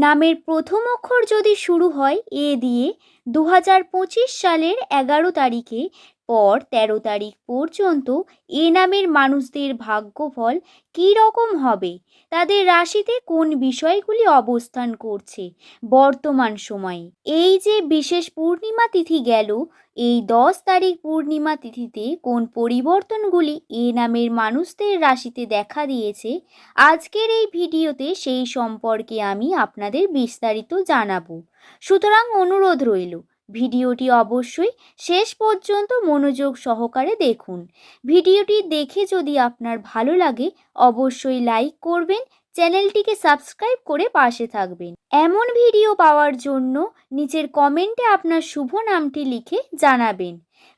নামের প্রথম অক্ষর যদি শুরু হয় এ দিয়ে দু হাজার পঁচিশ সালের এগারো তারিখে পর তেরো তারিখ পর্যন্ত এ নামের মানুষদের ভাগ্যফল কী রকম হবে? তাদের রাশিতে কোন বিষয়গুলি অবস্থান করছে? বর্তমান সময়ে। এই যে বিশেষ পূর্ণিমা তিথি গেল, এই দশ তারিখ পূর্ণিমা তিথিতে কোন পরিবর্তনগুলি এ নামের মানুষদের রাশিতে দেখা দিয়েছে, আজকের এই ভিডিওতে সেই সম্পর্কে আমি আপনাদের বিস্তারিত জানাব। সুতরাং অনুরোধ রইল ভিডিওটি অবশ্যই শেষ পর্যন্ত মনোযোগ সহকারে দেখুন। ভিডিওটি দেখে যদি আপনার ভালো লাগে, অবশ্যই লাইক করবেন, চ্যানেলটিকে সাবস্ক্রাইব করে পাশে থাকবেন। এমন ভিডিও পাওয়ার জন্য নিচের কমেন্টে আপনার শুভ নামটি লিখে জানাবেন।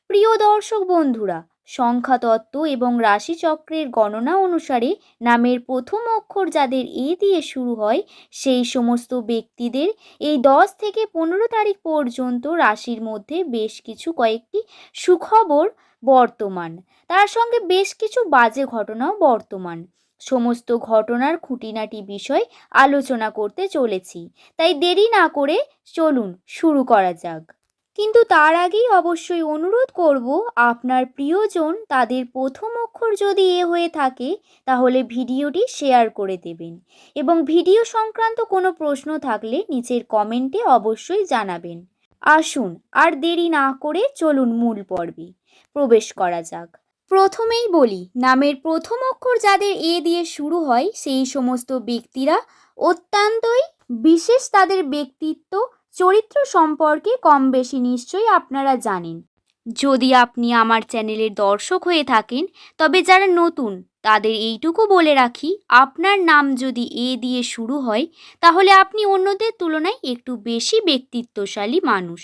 প্রিয় দর্শক বন্ধুরা সংখ্যাতত্ত্ব এবং রাশিচক্রের গণনা অনুসারে নামের প্রথম অক্ষর যাদের এ দিয়ে শুরু হয়, সেই সমস্ত ব্যক্তিদের এই দশ থেকে পনেরো তারিখ পর্যন্ত রাশির মধ্যে বেশ কিছু কয়েকটি সুখবর বর্তমান। তার সঙ্গে বেশ কিছু বাজে ঘটনাও বর্তমান। সমস্ত ঘটনার খুঁটিনাটি বিষয় আলোচনা করতে চলেছি। তাই দেরি না করে চলুন শুরু করা যাক। কিন্তু তার আগেই অবশ্যই অনুরোধ করব, আপনার প্রিয়জন তাদের প্রথম অক্ষর যদি এ হয়ে থাকে, তাহলে ভিডিওটি শেয়ার করে দেবেন। এবং ভিডিও সংক্রান্ত কোনো প্রশ্ন থাকলে নিচের কমেন্টে অবশ্যই জানাবেন। আসুন, আর দেরি না করে চলুন মূল পর্বে। প্রবেশ করা যাক। প্রথমেই বলি, নামের প্রথম অক্ষর যাদের এ দিয়ে শুরু হয়, সেই সমস্ত ব্যক্তিরা অত্যন্তই বিশেষ তাদের ব্যক্তিত্ব চরিত্র সম্পর্কে কম বেশি নিশ্চয়ই আপনারা জানেন। যদি আপনি আমার চ্যানেলের দর্শক হয়ে থাকেন, তবে যারা নতুন তাদের এইটুকু বলে রাখি, আপনার নাম যদি এ দিয়ে শুরু হয়, তাহলে আপনি অন্যদের তুলনায় একটু বেশি ব্যক্তিত্বশালী মানুষ।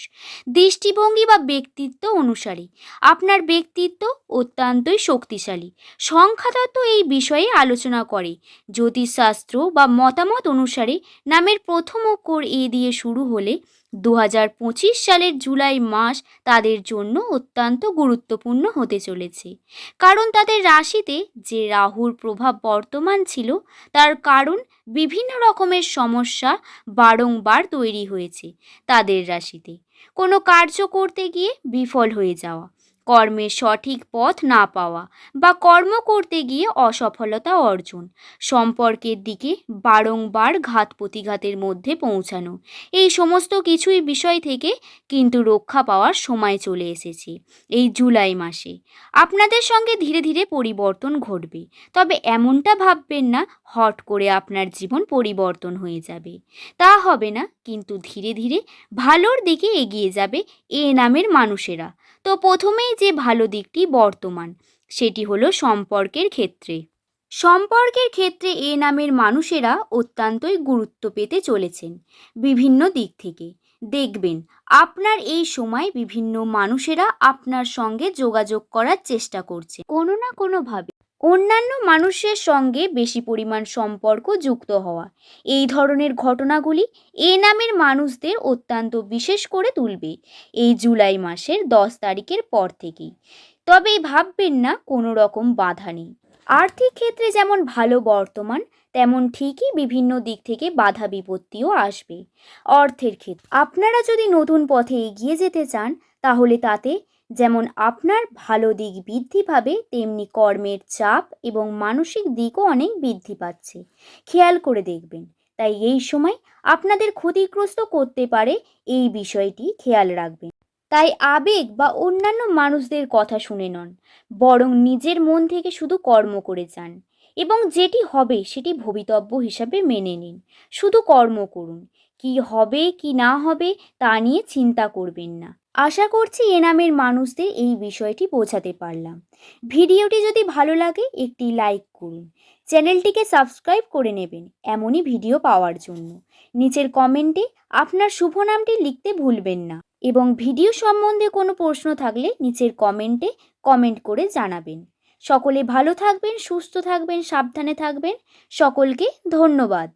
দৃষ্টিভঙ্গি বা ব্যক্তিত্ব অনুসারে, আপনার ব্যক্তিত্ব অত্যন্তই শক্তিশালী। সংখ্যাতত্ত্ব এই বিষয়ে আলোচনা করে। জ্যোতিষশাস্ত্র বা মতামত অনুসারে নামের প্রথম অক্ষর এ দিয়ে শুরু হলে দু হাজার পঁচিশ সালের জুলাই মাস তাদের জন্য অত্যন্ত গুরুত্বপূর্ণ হতে চলেছে। কারণ তাদের রাশিতে যে রাহুর প্রভাব বর্তমান ছিল, তার কারণ বিভিন্ন রকমের সমস্যা বারংবার তৈরি হয়েছে তাদের রাশিতে। কোনো কার্য করতে গিয়ে বিফল হয়ে যাওয়া। কর্মের সঠিক পথ না পাওয়া বা কর্ম করতে গিয়ে অসফলতা অর্জন, সম্পর্কের দিকে বারংবার ঘাত প্রতিঘাতের মধ্যে পৌঁছানো। এই সমস্ত কিছুই বিষয় থেকে কিন্তু রক্ষা পাওয়ার সময় চলে এসেছে এই জুলাই মাসে। আপনাদের সঙ্গে ধীরে ধীরে পরিবর্তন ঘটবে, তবে এমনটা ভাববেন না হট করে আপনার জীবন পরিবর্তন হয়ে যাবে। তা হবে না, কিন্তু ধীরে ধীরে ভালোর দিকে এগিয়ে যাবে এ নামের মানুষেরা। তো প্রথমেই যে ভালো দিকটি বর্তমান, সেটি হলো সম্পর্কের ক্ষেত্রে। সম্পর্কের ক্ষেত্রে এ নামের মানুষেরা অত্যন্তই গুরুত্ব পেতে চলেছেন বিভিন্ন দিক থেকে। দেখবেন, আপনার এই সময় বিভিন্ন মানুষেরা আপনার সঙ্গে যোগাযোগ করার চেষ্টা করছে। কোনো না কোনোভাবে অন্যান্য মানুষের সঙ্গে বেশি পরিমাণ সম্পর্ক যুক্ত হওয়া। এই ধরনের ঘটনাগুলি এ নামের মানুষদের অত্যন্ত বিশেষ করে তুলবে এই জুলাই মাসের দশ তারিখের পর থেকেই। তবে ভাববেন না, কোনো রকম বাধা নেই। আর্থিক ক্ষেত্রে যেমন ভালো বর্তমান, তেমন ঠিকই বিভিন্ন দিক থেকে বাধা বিপত্তিও আসবে। অর্থের ক্ষেত্রে, আপনারা যদি নতুন পথে এগিয়ে যেতে চান, তাহলে তাতে যেমন আপনার ভালো দিক বৃদ্ধি পাবে, তেমনি কর্মের চাপ এবং মানসিক দিকও অনেক বৃদ্ধি পাচ্ছে। খেয়াল করে দেখবেন। তাই এই সময় আপনাদের ক্ষতিগ্রস্ত করতে পারে এই বিষয়টি খেয়াল রাখবেন। তাই আবেগ বা অন্যান্য মানুষদের কথা শুনে নন, বরং নিজের মন থেকে শুধু কর্ম করে যান এবং যেটি হবে সেটি ভবিতব্য হিসাবে মেনে নিন। শুধু কর্ম করুন। কি হবে, কি না হবে তা নিয়ে চিন্তা করবেন না। আশা করছি এ নামের মানুষদের এই বিষয়টি বোঝাতে পারলাম। ভিডিওটি যদি ভালো লাগে, একটি লাইক করুন। চ্যানেলটিকে সাবস্ক্রাইব করে নেবেন এমনই ভিডিও পাওয়ার জন্য। নিচের কমেন্টে আপনার শুভ নামটি লিখতে ভুলবেন না এবং ভিডিও সম্বন্ধে কোনো প্রশ্ন থাকলে নিচের কমেন্টে কমেন্ট করে জানাবেন। সকলে ভালো থাকবেন, সুস্থ থাকবেন, সাবধানে থাকবেন। সকলকে ধন্যবাদ।